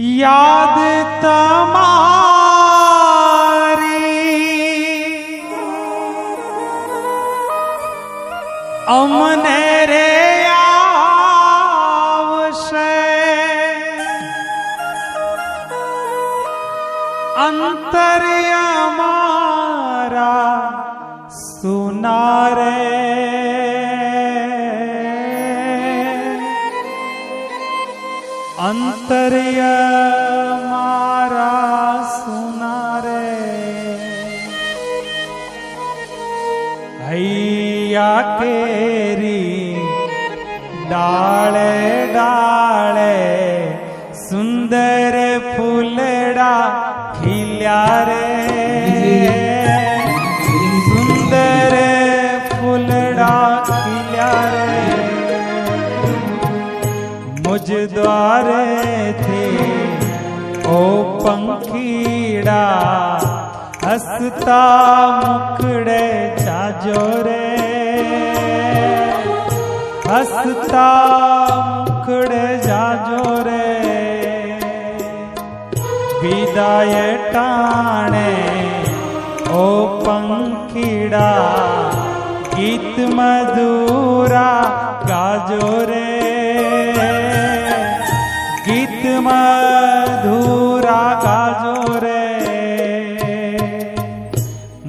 याद तमारी। अमन रे अंतर हमारा सुना रे। अंतरिय मारा सुना रे हैया केरी डाले डाले सुंदर फूलड़ा खिल्या रे। सुंदर फूलड़ा खिल मुझ द्वारे थे। ओ पंखीड़ा हसता मुखड़े चाजो रे हसता मुखड़े जाजो रे विदाय टाणे, ओ पंखीड़ा गीत मधुरा गाजो रे